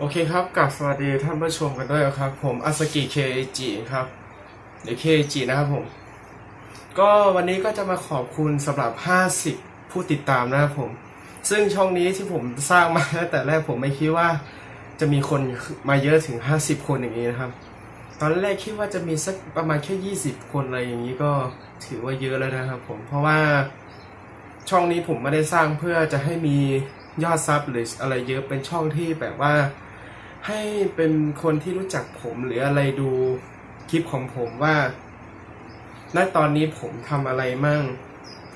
โอเคครับกับสวัสดีท่านผู้ชมกันด้วยครับ ผมอาสกิเคจิครับหรือเคจินะครับผม ก็วันนี้ก็จะมาขอบคุณสำหรับ 50 ผู้ติดตามนะครับผม ซึ่งช่องนี้ที่ผมสร้างมาตั้งแต่แรกผมไม่คิดว่าจะมีคนมาเยอะถึง 50 คนอย่างนี้นะครับ ตอนแรกคิดว่าจะมีสักประมาณแค่ 20 คนอะไรอย่างนี้ก็ถือว่าเยอะแล้วนะครับผมเพราะว่าช่องนี้ผมไม่ได้สร้างเพื่อจะให้มียอดซับหรืออะไรเยอะเป็นช่องที่แบบว่า ให้เป็นคนที่รู้จักผมหรืออะไรดูคลิปของผมว่า ณ ตอนนี้ผมทำอะไรมั่ง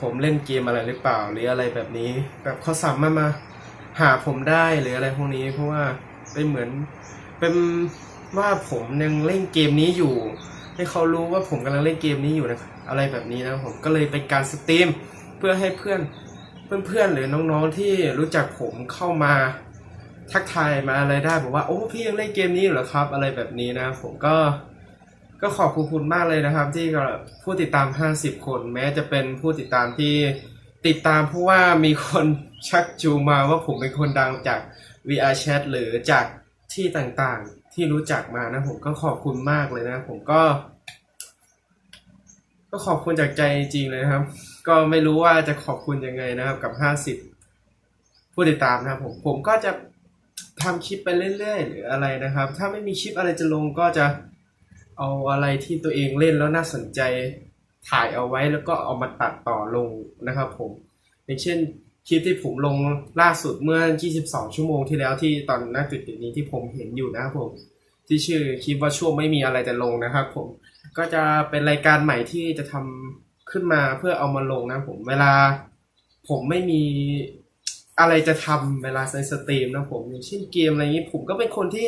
ผมเล่นเกมอะไรหรือเปล่า หรืออะไรแบบนี้ แบบเขาสามารถมาหาผมได้หรืออะไรพวกนี้ เพราะว่าเป็นเหมือนเป็นว่าผมยังเล่นเกมนี้อยู่ ให้เขารู้ว่าผมกำลังเล่นเกมนี้อยู่นะอะไรแบบนี้นะผมก็เลยเป็นการสตรีมเพื่อให้เพื่อนเพื่อนๆหรือน้องๆที่รู้จักผมเข้ามา ทักทายมาอะไรได้บอกว่าโอ้พี่ยังเล่นเกมนี้อยู่เหรอครับ อะไรแบบนี้นะ ผมก็ ก็ขอบคุณคุณมากเลยนะครับ ที่ผู้ติดตาม 50 คน แม้จะเป็นผู้ติดตามที่ติดตามเพราะว่ามีคนชักจูมาว่าผมเป็นคนดังจาก VR Chat หรือจากที่ต่างๆที่รู้จักมานะ ผมก็ขอบคุณมากเลยนะ ผมก็ ก็ขอบคุณจากใจจริงเลยครับ ก็ไม่รู้ว่าจะขอบคุณยังไงนะครับ กับ 50 ผู้ติดตามนะครับผมผมก็จะ ทำคลิปไปเรื่อยๆ หรืออะไรนะครับ ถ้าไม่มีคลิปอะไรจะลงก็จะเอาอะไรที่ตัวเองเล่นแล้วน่าสนใจถ่ายเอาไว้แล้วก็เอามาตัดต่อลงนะครับผมอย่างเช่นคลิปที่ผมลงล่าสุดเมื่อ 22 ชั่วโมงที่แล้วที่ตอนหน้าจุดนี้ที่ผมเห็นอยู่นะครับผมที่ชื่อคลิปว่าช่วงไม่มีอะไรจะลงนะครับผมก็จะเป็นรายการใหม่ที่จะทำขึ้นมาเพื่อเอามาลงนะผมเวลาผมไม่มี อะไรจะทำเวลาในสตรีมนะผมอย่างเช่นเกมอะไรอย่างนี้ผมก็เป็นคนที่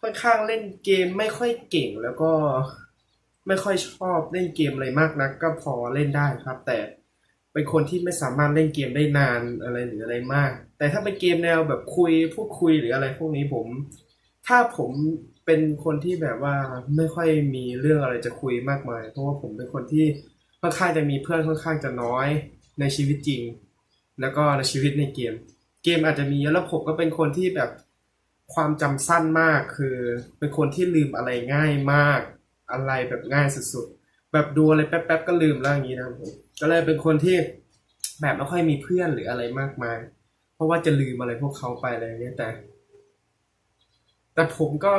ค่อนข้างเล่นเกมไม่ค่อยเก่งแล้วก็ไม่ค่อยชอบเล่นเกมอะไรมากนัก ก็พอเล่นได้ครับ แต่เป็นคนที่ไม่สามารถเล่นเกมได้นานอะไรหรืออะไรมาก แต่ถ้าเป็นเกมแนวแบบคุยพูดคุยหรืออะไรพวกนี้ผม ถ้าผมเป็นคนที่แบบว่าไม่ค่อยมีเรื่องอะไรจะคุยมากมาย เพราะว่าผมเป็นคนที่ค่อนข้างจะมีเพื่อนค่อนข้างจะน้อยในชีวิตจริง แล้วก็ในชีวิตในเกม เกมอาจจะมีเยอะแล้วผมก็เป็นคนที่แบบความจำสั้นมากคือ เป็นคนที่ลืมอะไรง่ายมาก อะไรแบบง่ายสุดๆแบบดูอะไรแป๊บๆก็ลืมแล้วอย่างนี้นะครับผมก็เลยเป็นคนที่แบบไม่ค่อยมีเพื่อนหรืออะไรมากมาย เพราะว่าจะลืมอะไรพวกเขาไปอะไรเงี้ยแต่ แต่ผมก็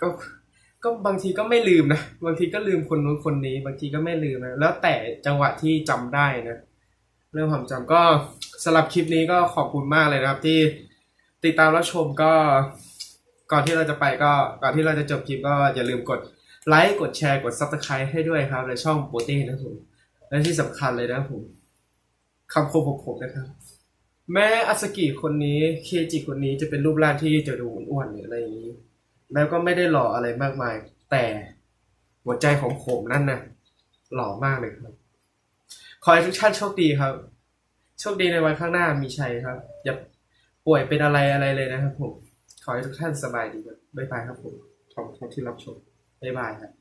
ก็ก็บางทีก็ไม่ลืมนะบางทีก็ลืมคนนู้นคนนี้ บางทีก็ไม่ลืมนะแล้วแต่จังหวะที่จำได้นะ เรื่องความจำก็สำหรับคลิปนี้ก็ขอบคุณมากเลยนะครับ ที่ติดตามรับชมก็ก่อนที่เราจะไปก็ก่อนที่เราจะจบคลิปก็อย่าลืมกดไลค์กดแชร์กด subscribe ให้ด้วยครับในช่องโปรตีนะครับผมและที่สำคัญเลยนะครับผมคำคมของผมนะครับ แม้อาสกิคนนี้เคจิคนนี้จะเป็นรูปร่างที่จะดูอ้วนๆหรืออะไรอย่างนี้ แล้วก็ไม่ได้หล่ออะไรมากมาย แต่หัวใจของผมนั่นนะหล่อมากเลยครับ ขอให้ทุกท่านโชคดีครับ โชคดีในวันข้างหน้ามีชัยครับ อย่าป่วยเป็นอะไรอะไรเลยนะครับผม ขอให้ทุกท่านสบายดีครับบ๊ายบายครับผมขอบคุณที่รับชมบ๊ายบายครับ